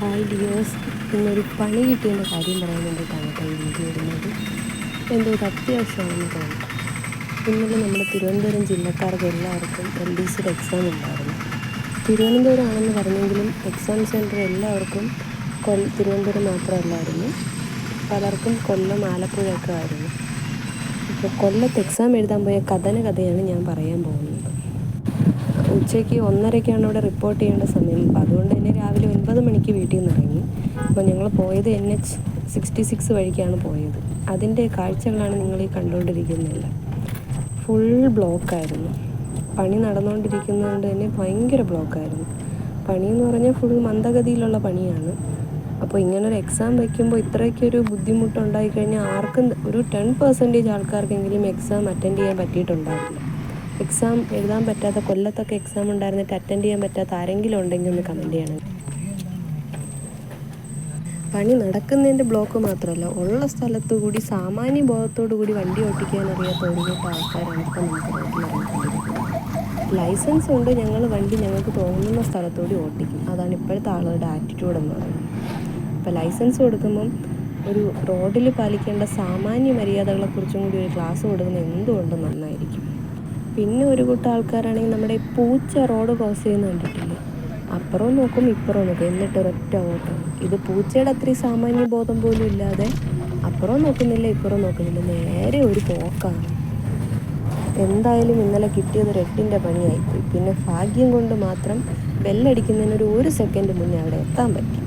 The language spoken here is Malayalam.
ഹായ് ഡിയേഴ്സ് ഇന്നൊരു പണി കിട്ടിയതിന്റെ കാര്യം പറയാൻ വേണ്ടിയിട്ടാണ് കേട്ടോ ഈ വീഡിയോ ഇടുന്നത്. എന്തോ ഒരു അത്യാവശ്യമാണെന്ന് തോന്നുന്നു. ഇന്നലെ നമ്മുടെ തിരുവനന്തപുരം ജില്ലക്കാർക്ക് എല്ലാവർക്കും എൽ ഡി സിയുടെ എക്സാം ഉണ്ടായിരുന്നു. തിരുവനന്തപുരം ആണെന്ന് പറഞ്ഞെങ്കിലും എക്സാം സെന്റർ എല്ലാവർക്കും കൊൽ തിരുവനന്തപുരം മാത്രമല്ലായിരുന്നു. പലർക്കും കൊല്ലം ആലപ്പുഴയൊക്കെ ആയിരുന്നു. ഇപ്പോൾ കൊല്ലത്ത് എക്സാം എഴുതാൻ പോയ കഥന കഥയാണ് ഞാൻ പറയാൻ പോകുന്നത്. ഉച്ചയ്ക്ക് ഒന്നരയ്ക്കാണ് ഇവിടെ റിപ്പോർട്ട് ചെയ്യേണ്ട സമയം. അപ്പോൾ അതുകൊണ്ട് തന്നെ രാവിലെ മണിക്ക് വീട്ടിൽ നിന്ന് ഇറങ്ങി. അപ്പോൾ ഞങ്ങൾ പോയത് എൻ എച്ച് സിക്സ്റ്റി സിക്സ് വഴിക്കാണ് പോയത്. അതിന്റെ കാഴ്ചകളാണ് നിങ്ങൾ ഈ കണ്ടുകൊണ്ടിരിക്കുന്നില്ല ഫുൾ ബ്ലോക്കായിരുന്നു പണി നടന്നുകൊണ്ടിരിക്കുന്നതുകൊണ്ട് തന്നെ ഭയങ്കര ബ്ലോക്കായിരുന്നു പണി എന്ന് പറഞ്ഞാൽ ഫുൾ മന്ദഗതിയിലുള്ള പണിയാണ്. അപ്പോൾ ഇങ്ങനൊരു എക്സാം വയ്ക്കുമ്പോൾ ഇത്രയ്ക്കൊരു ബുദ്ധിമുട്ടുണ്ടായി കഴിഞ്ഞാൽ ആർക്കും ഒരു ടെൻ പെർസെന്റേജ് ആൾക്കാർക്കെങ്കിലും എക്സാം അറ്റൻഡ് ചെയ്യാൻ പറ്റിയിട്ടുണ്ടാവില്ല. എക്സാം എഴുതാൻ പറ്റാത്ത കൊല്ലത്തൊക്കെ എക്സാം ഉണ്ടായിരുന്നിട്ട് അറ്റൻഡ് ചെയ്യാൻ പറ്റാത്ത ആരെങ്കിലും ഉണ്ടെങ്കിൽ ഒന്ന് കമന്റ് ചെയ്യണം. പണി നടക്കുന്നതിന്റെ ബ്ലോക്ക് മാത്രമല്ല ഉള്ള സ്ഥലത്തു കൂടി സാമാന്യ ബോധത്തോടു കൂടി വണ്ടി ഓട്ടിക്കാൻ അറിയാത്ത ഒരു കൂട്ടം ആൾക്കാരാണ് ഇപ്പം നമുക്ക് റോഡിൽ ഇറങ്ങിക്കൊണ്ടിരിക്കുന്നത്. ലൈസൻസ് ഉണ്ട് ഞങ്ങൾ വണ്ടി ഞങ്ങൾക്ക് തോന്നുന്ന സ്ഥലത്തോടി ഓട്ടിക്കും. അതാണ് ഇപ്പോഴത്തെ ആളുകളുടെ ആറ്റിറ്റ്യൂഡ് എന്ന് പറയുന്നത്. ഇപ്പോൾ ലൈസൻസ് കൊടുക്കുമ്പം ഒരു റോഡിൽ പാലിക്കേണ്ട സാമാന്യ മര്യാദകളെക്കുറിച്ചും കൂടി ഒരു ക്ലാസ് കൊടുക്കുന്നത് എന്തുകൊണ്ടും നന്നായിരിക്കും? പിന്നെ ഒരു കൂട്ടം ആൾക്കാരാണെങ്കിൽ നമ്മുടെ പൂച്ച റോഡ് ക്രോസ് ചെയ്യുന്ന കണ്ടിട്ടില്ലേ? അപ്പുറവും നോക്കും ഇപ്പുറവും നോക്കും. എന്നിട്ട് ഒരൊറ്റ ഓട്ടം. ഇത് പൂച്ചയുടെ അത്രയും സാമാന്യ ബോധം പോലും ഇല്ലാതെ അപ്പുറവും നോക്കുന്നില്ല ഇപ്പുറവും നോക്കുന്നില്ല. നേരെ ഒരു പോക്കാണ്. എന്തായാലും ഇന്നലെ കിട്ടിയത് റെട്ടിന്റെ പണിയായി പണിയായിപ്പോയി പിന്നെ ഭാഗ്യം കൊണ്ട് മാത്രം ബെല്ലടിക്കുന്നതിന് ഒരു ഒരു സെക്കൻഡ് മുന്നേ അവിടെ എത്താൻ പറ്റി.